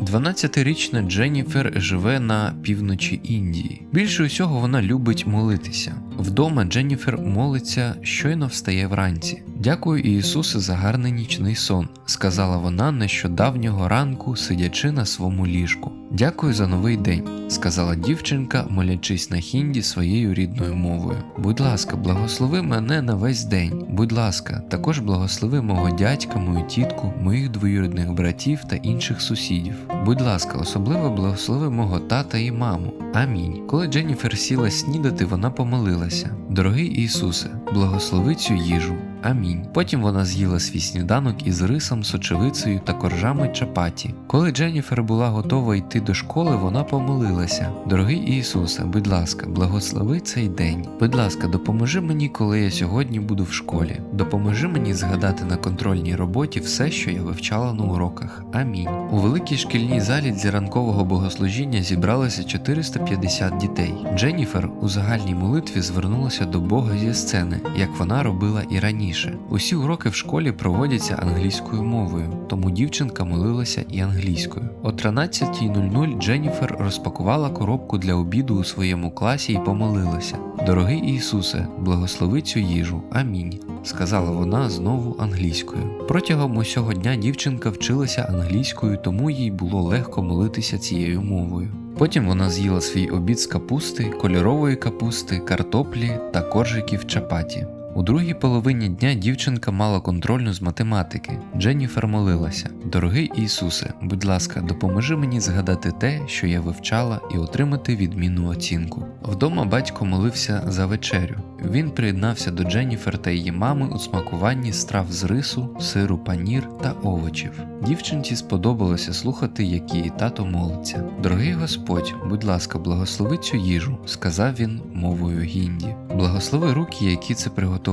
12-річна Дженніфер живе на півночі Індії. Більше усього вона любить молитися. Вдома Дженніфер молиться, щойно встає вранці. Дякую Ісусе за гарний нічний сон, сказала вона нещодавнього ранку, сидячи на своєму ліжку. Дякую за новий день, сказала дівчинка, молячись на хінді своєю рідною мовою. Будь ласка, благослови мене на весь день. Будь ласка, також благослови мого дядька, мою тітку, моїх двоюрідних братів та інших сусідів. Будь ласка, особливо благослови мого тата і маму. Амінь. Коли Дженніфер сіла снідати, вона помолилася. Дорогий Ісусе, благослови цю їжу. Амінь. Потім вона з'їла свій сніданок із рисом, сочевицею та коржами чапаті. Коли Дженніфер була готова йти до школи, вона помолилася. Дорогий Ісусе, будь ласка, благослови цей день. Будь ласка, допоможи мені, коли я сьогодні буду в школі. Допоможи мені згадати на контрольній роботі все, що я вивчала на уроках. Амінь. У великій шкільній залі для ранкового богослужіння зібралося 450 дітей. Дженніфер у загальній молитві звернулася до Бога зі сцени, як вона робила і раніше. Усі уроки в школі проводяться англійською мовою, тому дівчинка молилася і англійською. О 13.00 Дженніфер розпакувала коробку для обіду у своєму класі і помолилася. Дорогий Ісусе, благослови цю їжу. Амінь. Сказала вона знову англійською. Протягом усього дня дівчинка вчилася англійською, тому їй було легко молитися цією мовою. Потім вона з'їла свій обід з капусти, кольорової капусти, картоплі та коржиків чапаті. У другій половині дня дівчинка мала контрольну з математики. Дженніфер молилася: Дорогий Ісусе, будь ласка, допоможи мені згадати те, що я вивчала, і отримати відмінну оцінку. Вдома батько молився за вечерю. Він приєднався до Дженніфер та її мами у смакуванні страв з рису, сиру, панір та овочів. Дівчинці сподобалося слухати, як її тато молиться. Дорогий Господь, будь ласка, благослови цю їжу, сказав він мовою гінді. Благослови руки, які це приготували,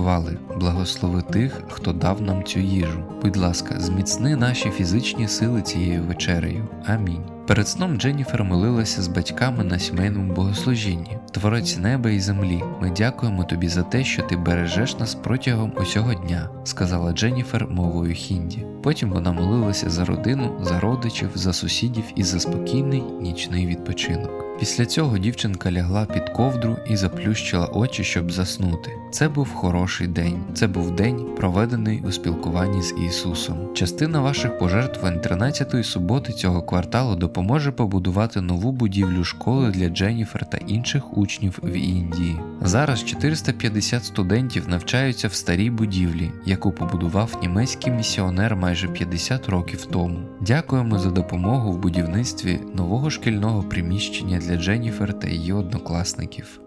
благослови тих, хто дав нам цю їжу. Будь ласка, зміцни наші фізичні сили цією вечерею. Амінь. Перед сном Дженніфер молилася з батьками на сімейному богослужінні. Творець неба і землі, ми дякуємо тобі за те, що ти бережеш нас протягом усього дня, сказала Дженніфер мовою хінді. Потім вона молилася за родину, за родичів, за сусідів і за спокійний нічний відпочинок. Після цього дівчинка лягла під ковдру і заплющила очі, щоб заснути. Це був хороший день. Це був день, проведений у спілкуванні з Ісусом. Частина ваших пожертв 13-ї суботи цього кварталу допоможе побудувати нову будівлю школи для Дженніфер та інших учнів в Індії. Зараз 450 студентів навчаються в старій будівлі, яку побудував німецький місіонер майже 50 років тому. Дякуємо за допомогу в будівництві нового шкільного приміщення для Дженніфер та її однокласників.